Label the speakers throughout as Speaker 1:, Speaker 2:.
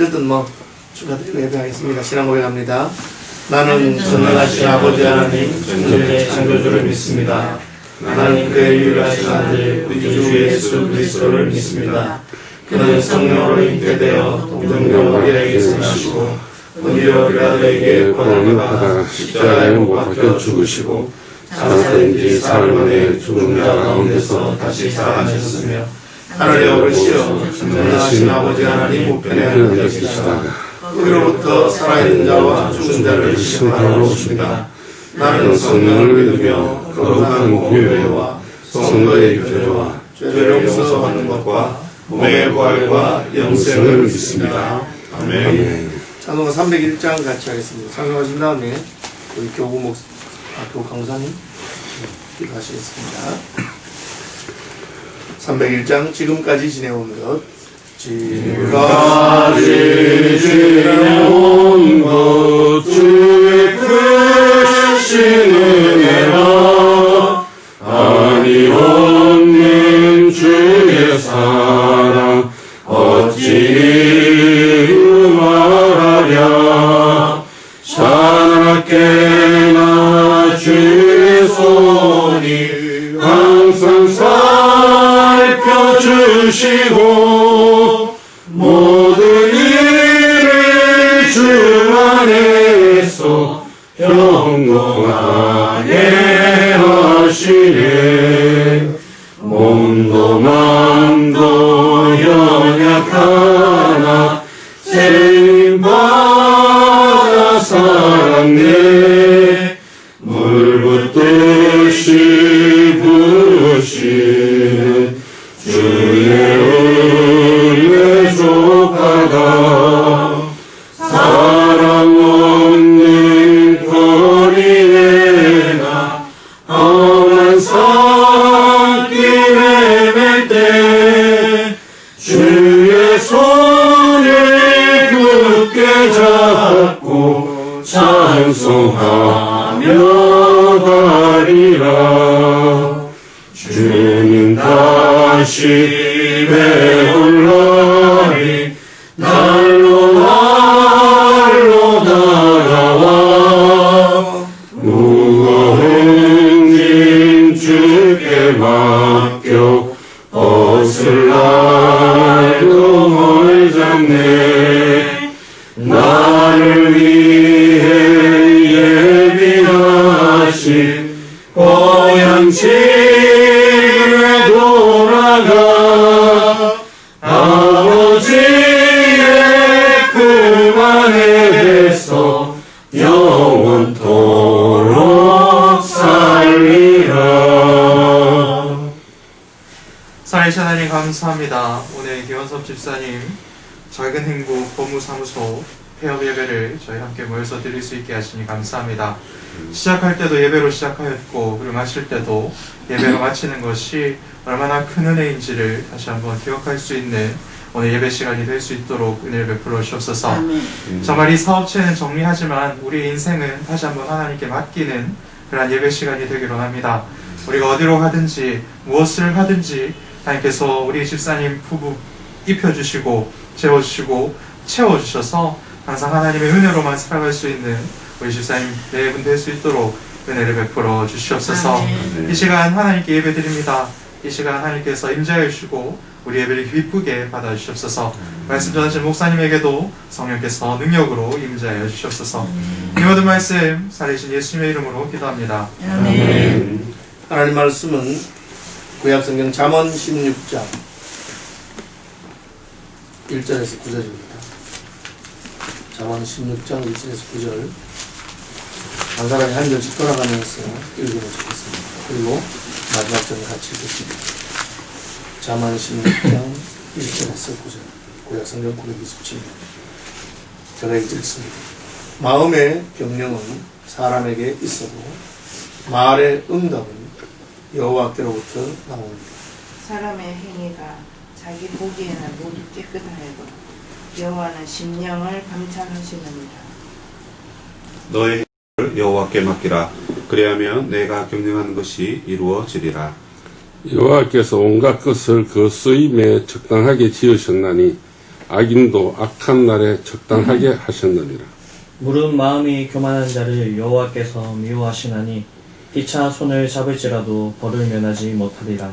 Speaker 1: 어쨌든 뭐 축하드리고 예배하겠습니다. 신앙 고백합니다. 나는 전능하신 아버지 하나님 전능의 창조주를 믿습니다. 나는 그의 유일하신 아들 우리 주 예수 그리스도를 믿습니다. 그는 성령으로 잉태되어 동정녀 마리아에게서 나시고 본디오 빌라도에게 고난을 받아 십자가에 못 박혀 죽으시고 장사된 지 사흘 만에 죽은 자 가운데서 다시 살아나셨으며 하늘에 오르시어 전능하신 아버지 하나님 우편에 앉아 계시다가 거기로부터 살아있는 자와 죽은 자를 심판하러 오십니다. 나는 성령을 믿으며 거룩한 교회와 성도의 교제와 죄를 용서받는 것과 몸의 부활과 영생을 믿습니다. 아멘. 찬송가 301장 같이 하겠습니다. 찬송하신 다음에 우리 교구 목, 아, 교구 강사님 기도하시겠습니다. 301장 지금까지 지내온 것. 지금까지
Speaker 2: 지내온 것 주의 크신 은혜라. 아니 없는 주의 사랑 어찌 말하랴. 자나깨나 주의 손이 주시고 모든 일을 주 안에서 평온하게 하시네. 몸도 마음도 연약하나 세임받아 살았네 물 붓듯이 찬송하며 가리라. 주는 다시 배올라
Speaker 3: 기원섭 집사님 작은 행복 법무사무소 폐업 예배를 저희 함께 모여서 드릴 수 있게 하시니 감사합니다. 시작할 때도 예배로 시작하였고 그리고 마칠 때도 예배로 마치는 것이 얼마나 큰 은혜인지를 다시 한번 기억할 수 있는 오늘 예배 시간이 될 수 있도록 은혜를 베풀어 주옵소서. 정말 이 사업체는 정리하지만 우리 인생은 다시 한번 하나님께 맡기는 그러한 예배 시간이 되기로 합니다. 우리가 어디로 가든지 무엇을 하든지 하나님께서 우리 집사님 부부 입혀주시고 재워주시고 채워주셔서 항상 하나님의 은혜로만 살아갈 수 있는 우리 집사님 네분될 수 있도록 은혜를 베풀어 주시옵소서 이 시간 하나님께 예배 드립니다. 이 시간 하나님께서 임재해 주시고 우리 예배를 기쁘게 받아 주시옵소서. 말씀 전하신 목사님에게도 성령께서 능력으로 임재하여 주시옵소서. 이 모든 말씀 살리신 예수님의 이름으로 기도합니다.
Speaker 1: 아멘. 하나님 말씀은 구약성경 잠언 16장 1절에서 9절입니다. 잠언 16장 1절에서 9절 한 사람이 한 절씩 돌아가면서 읽으면 좋겠습니다. 그리고 마지막 절을 같이 읽겠습니다. 잠언 16장 1절에서 9절 구약 성경 927면 제가 읽겠습니다. 마음의 경영은 사람에게 있어도 말의 응답은 여호와께로부터 나옵니다.
Speaker 4: 사람의 행위가 자기 보기에는 모두 깨끗하여도 여호와는 심령을 감찰하시느니라.
Speaker 2: 너의 여호와께 맡기라 그리하면 내가 경영하는 것이 이루어지리라
Speaker 5: 여호와께서 온갖 것을 그 쓰임에 적당하게 지으셨나니 악인도 악한 날에 적당하게 하셨느니라.
Speaker 6: 무릇 마음이 교만한 자를 여호와께서 미워하시나니 피차 손을 잡을지라도 벌을 면하지 못하리라.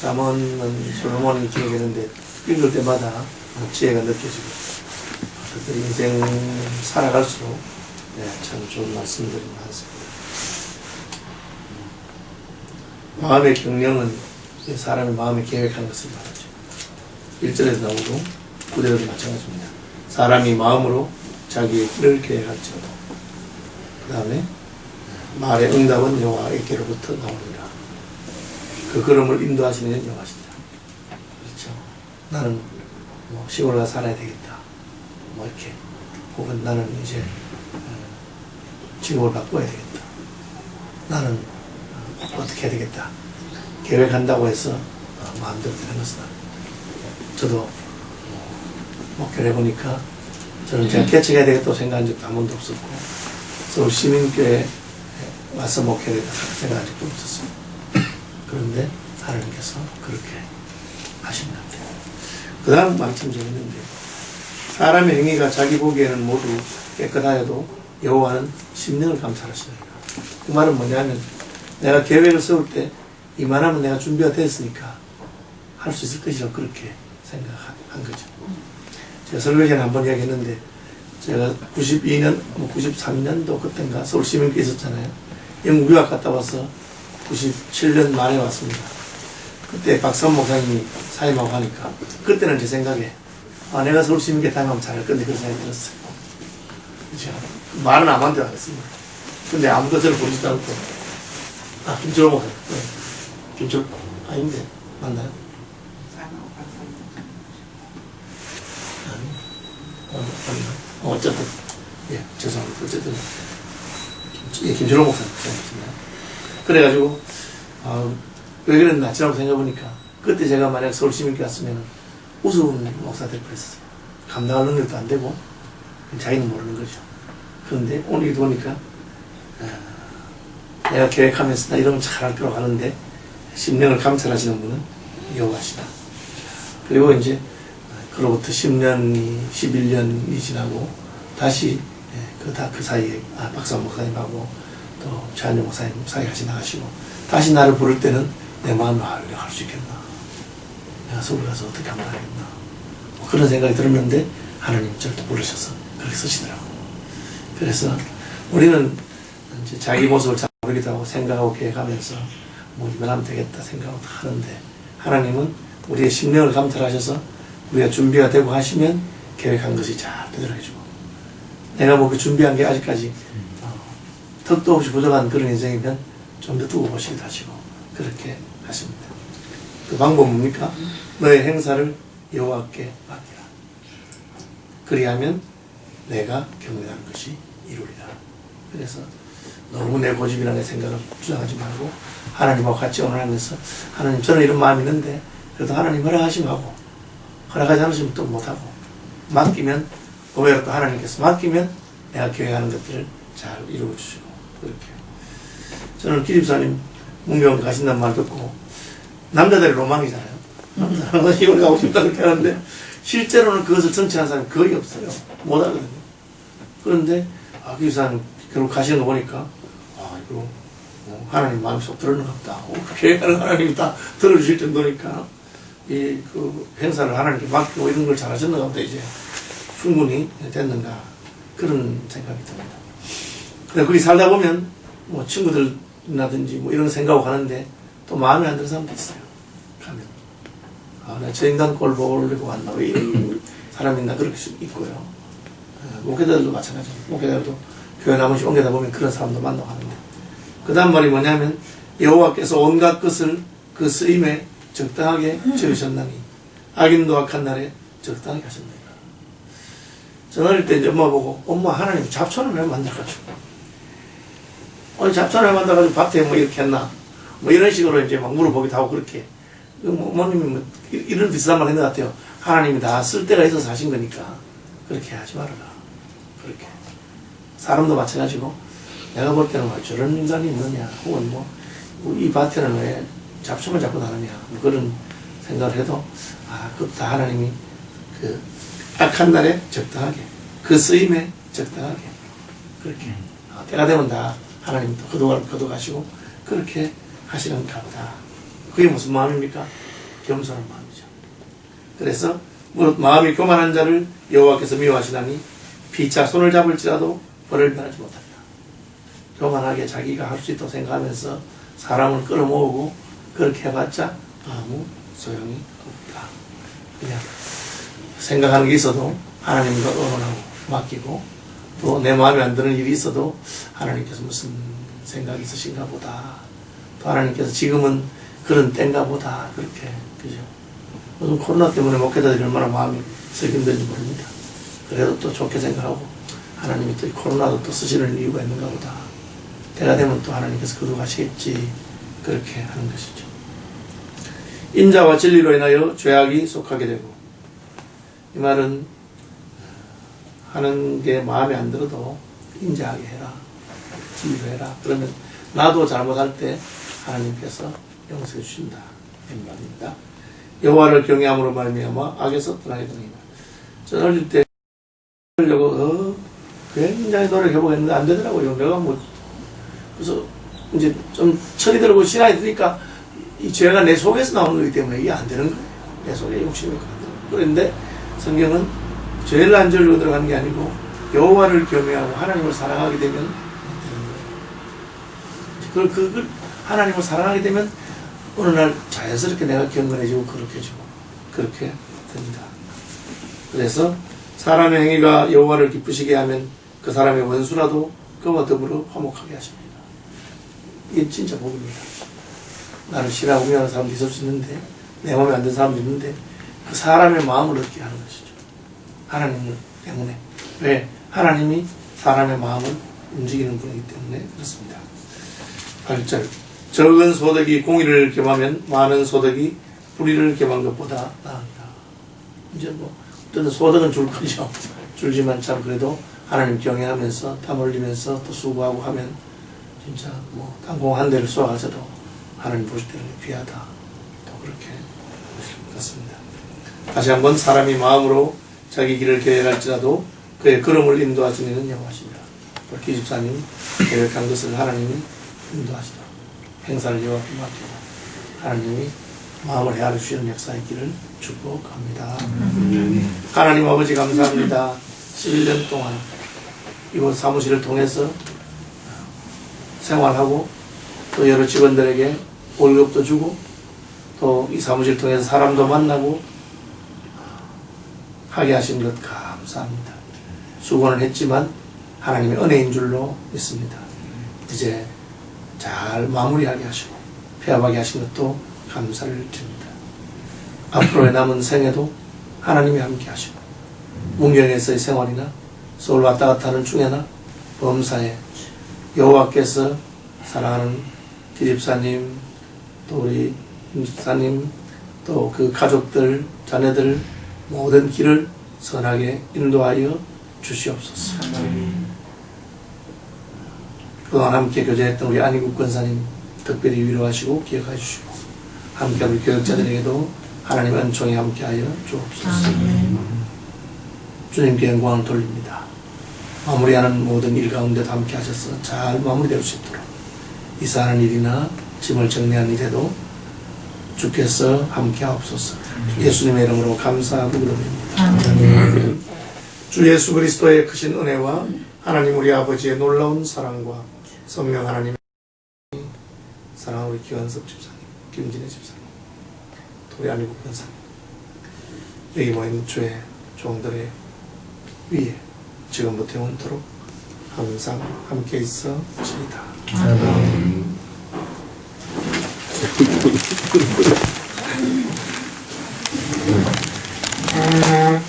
Speaker 1: 잠언은 솔로몬이 기억했는데 읽을 때마다 지혜가 느껴지고 어떤 인생 살아갈수록 예, 참 좋은 말씀들이 많습니다. 마음의 경영은 이 사람의 마음에 계획하는 것을 말하죠. 1절에도 나오고 9절에도 마찬가지입니다. 사람이 마음으로 자기의 길을 계획할지어도 그 다음에 말의 응답은 여호와에게로부터 나옵니다. 그 걸음을 인도하시는 여호와시다. 그렇죠. 나는 뭐 시골 가서 살아야 되겠다. 뭐 이렇게 혹은 나는 이제 어, 직업을 바꿔야 되겠다. 나는 어, 어떻게 해야 되겠다. 계획한다고 해서 어, 마음대로 되는 것은 아닙니다. 저도 어, 목회를 해보니까 저는 제가 개척해야 되겠다고 생각한 적도 한 번도 없었고 서울 시민교회 와서 목회를 생각한 적도 없었습니다. 그런데 하나님께서 그렇게 하신 것 같아요. 그 다음 참 재밌는데 사람의 행위가 자기 보기에는 모두 깨끗하여도 여호와는 심령을 감찰하시느니라. 그 말은 뭐냐면 내가 계획을 세울 때 이만하면 내가 준비가 됐으니까 할 수 있을 것이라고 그렇게 생각한 거죠. 제가 설교 전에 한번 이야기했는데 제가 92년, 93년도 그때인가 서울 시민교회 있었잖아요. 영국 유학 갔다 와서 97년 말에 왔습니다. 그때 박선 목사님이 사임하고 하니까 그때는 제 생각에 아, 내가 서울 시민교회 다니면 잘할 건데 그런 생각이 들었어요. 그죠? 말은 아무한테 안 했습니다. 근데 아무도 저를 보지도 않고 아 김철호 목사 네. 김철호 아닌데 맞나요? 아니 어? 어, 어쨌든 예 죄송합니다. 어쨌든 김- 예, 김철호 목사님이었습니다. 그래가지고 아, 왜 그랬나 지나고 생각해보니까 그때 제가 만약 서울 시민교회 왔으면 우스운 목사 될 뻔했어요. 감당할 능력도 안 되고 자기는 모르는 거죠. 그런데 오늘 보니까 아, 내가 계획하면서 나 이런 건 잘할 필요가 하는데 심령을 감찰하시는 분은 여호와시다. 그리고 이제 그로부터 10년이 11년이 지나고 다시 그다그 사이에 아, 박사 목사님하고 또 최한영 목사님 사이 같이 나가시고 다시 나를 부를 때는 내 마음을 아, 내가 할수 있겠나? 내가 서울 가서 어떻게 하면 하겠나? 뭐 그런 생각이 들었는데 하나님 저를 부르셔서 그렇게 쓰시더라고. 그래서 우리는 이제 자기 모습을 잘 모르겠다고 생각하고 계획하면서 뭐 이만 하면 되겠다 다 하는데 하나님은 우리의 심령을 감찰하셔서 우리가 준비가 되고 하시면 계획한 것이 잘 되더라고요 내가 뭐 그 준비한 게 아직까지 어, 턱도 없이 부족한 그런 인생이면 좀 더 두고 보시기도 하시고 그렇게 하십니다. 그 방법은 뭡니까? 너의 행사를 여호와께 맡기라. 그리하면 내가 경배하는 것이 이루리라. 그래서 너무 내 고집이라는 생각을 주장하지 말고 하나님하고 같이 언어하면서 하나님 저는 이런 마음이 있는데 그래도 하나님 허락하시면 하고 허락하지 않으시면 또 못하고 맡기면 오히려 또 하나님께서 맡기면 내가 계획하는 것들을 잘 이루어 주시고 그렇게. 저는 기집사님 문경 가신다는 말 듣고 남자들의 로망이잖아요. 남자는 시골 가고 싶다 그렇게 하는데 실제로는 그것을 성취하는 사람이 거의 없어요. 못 하거든요. 그런데 아, 기집사님 결국 가시는 거 보니까 아 이거 뭐 하나님 마음속 들었는가 보다. 어, 계획하는 하나님이 다 들어주실 정도니까 이 그 행사를 하나님께 맡기고 이런 걸 잘하셨는가 보다 이제 충분히 됐는가 그런 생각이 듭니다. 근데 거기 살다 보면 뭐 친구들이라든지 뭐 이런 생각하고 가는데 또 마음에 안 드는 사람도 있어요. 가면 아, 나 저 인간 꼴 보려고 왔나 왜 이런 사람이 있나 그렇게 수- 있고요. 어, 목회자들도 마찬가지입니다. 목회자들도 교회 나머지 옮겨다 보면 그런 사람도 만나고 하는데 그 다음 말이 뭐냐면 여호와께서 온갖 것을 그 쓰임에 적당하게 지으셨나니 악인도 악한 날에 적당하게 하셨나이다. 전 어릴 때 이제 엄마 보고 엄마 하나님 잡초를 왜 만들어가지고 아니 잡초를 왜 만들어가지고 밭에 뭐 이렇게 했나? 뭐 이런 식으로 이제 막 물어보기도 하고 그렇게. 그뭐 어머님이 뭐 이- 이런 비슷한 말 했는 것 같아요. 하나님이 다 쓸 때가 있어서 하신 거니까. 그렇게 하지 말아라. 그렇게. 사람도 마찬가지고 내가 볼 때는 뭐 저런 인간이 있느냐? 혹은 뭐 이 밭에는 왜 잡초만 잡고 다느냐? 뭐 그런 생각을 해도 아 그것도 다 하나님이 그 악한 날에 적당하게 그 쓰임에 적당하게. 그렇게. 어, 때가 되면 다 하나님 또 거둬갈 거둬가시고 그렇게 하시는가 보다. 그게 무슨 마음입니까? 겸손한 마음이죠. 그래서 마음이 교만한 자를 여호와께서 미워하시나니 피차 손을 잡을지라도 벌을 면하지 못한다. 교만하게 자기가 할 수 있다고 생각하면서 사람을 끌어모으고 그렇게 해봤자 아무 소용이 없다. 그냥 생각하는 게 있어도 하나님과 의논하고 맡기고 또 내 마음에 안 드는 일이 있어도 하나님께서 무슨 생각이 있으신가 보다. 또 하나님께서 지금은 그런 때인가 보다. 그렇게 그죠. 요즘 코로나 때문에 목회자들이 얼마나 마음이 힘든지 모릅니다. 그래도 또 좋게 생각하고 하나님이 또이 코로나도 또 쓰시는 이유가 있는가 보다. 때가 되면 또 하나님께서 거두가시겠지. 그렇게 하는 것이죠. 인자와 진리로 인하여 죄악이 속하게 되고 이 말은 하는 게 마음에 안 들어도 인자하게 해라. 진리로 해라. 그러면 나도 잘못할 때 하나님께서 용서해 주신다. 이런 말입니다. 여호와를 경외함으로 말미암아 악에서 떠나게 되는 저 어릴 때 하려고 어, 굉장히 노력해 보겠는데 안 되더라고요. 내가 뭐 그래서 이제 좀 철이 들고 시간이 드니까 이 죄가 내 속에서 나오는 거기 때문에 이게 안 되는 거예요. 내 속에 욕심이 있거든요. 그런데 성경은 죄를 안 지으려고 들어가는 게 아니고 여호와를 경외하고 하나님을 사랑하게 되면 되는 거예요. 그, 그, 그 하나님을 사랑하게 되면 어느 날 자연스럽게 내가 경건해지고 거룩해지고 그렇게 됩니다. 그래서 사람의 행위가 여호와를 기쁘시게 하면 그 사람의 원수라도 그와 더불어 화목하게 하십니다. 이게 진짜 복입니다. 나를 싫어하고 미워하는 사람도 있을 수 있는데 내 마음에 안 드는 사람도 있는데 그 사람의 마음을 얻게 하는 것이죠. 하나님 때문에. 왜? 하나님이 사람의 마음을 움직이는 분이기 때문에 그렇습니다. 8절. 적은 소득이 공의를 겸하면 많은 소득이 불의를 겸한 것보다 나은다. 이제 뭐, 어떤 소득은 줄 거죠. 줄지만 참 그래도 하나님 경외하면서 땀 흘리면서 또 수고하고 하면 진짜 뭐 땅콩 한 대를 쏘아가서도 하나님 보실 때는 귀하다. 또 그렇게 같습니다. 다시 한번 사람이 마음으로 자기 길을 계획할지라도 그의 걸음을 인도하시는 여호와십니다. 기 집사님 계획한 것을 하나님이 인도하시도록 행사를 여호와께 맡기고 하나님이 마음을 헤아려 주시는 역사의 길을 축복합니다. 하나님 아버지 감사합니다. 11년 동안 이곳 사무실을 통해서 생활하고 또 여러 직원들에게 월급도 주고 또 이 사무실 통해서 사람도 만나고 하게 하신 것 감사합니다. 수고는 했지만 하나님의 은혜인 줄로 믿습니다. 이제 잘 마무리하게 하시고 폐업하게 하신 것도 감사를 드립니다. 앞으로의 남은 생에도 하나님이 함께 하시고 문경에서의 생활이나 서울 왔다 갔다 하는 중에나 범사에 여호와께서 사랑하는 기집사님 또 우리 임집사님 또 그 가족들 자녀들 모든 길을 선하게 인도하여 주시옵소서. 그동안 함께 교제했던 우리 안희국 권사님 특별히 위로하시고 기억해 주시고 함께 우리 교역자들에게도 하나님 은총이 함께하여 주옵소서. 주님께 영광을 돌립니다. 마무리하는 모든 일 가운데도 함께 하셔서 잘 마무리될 수 있도록 이사하는 일이나 짐을 정리하는 일에도 주께서 함께 하옵소서. 예수님의 이름으로 감사하고 기도드립니다. 주 예수 그리스도의 크신 은혜와 하나님 우리 아버지의 놀라운 사랑과 성령 하나님의 사랑하는 우리 기원섭 집사님, 김진혜 집사님, 우리 안희국 권사님, 여기 모인 주의 종들의 위에 지금부터 영원토록 항상 함께 있어 주리다.
Speaker 5: 뭐야?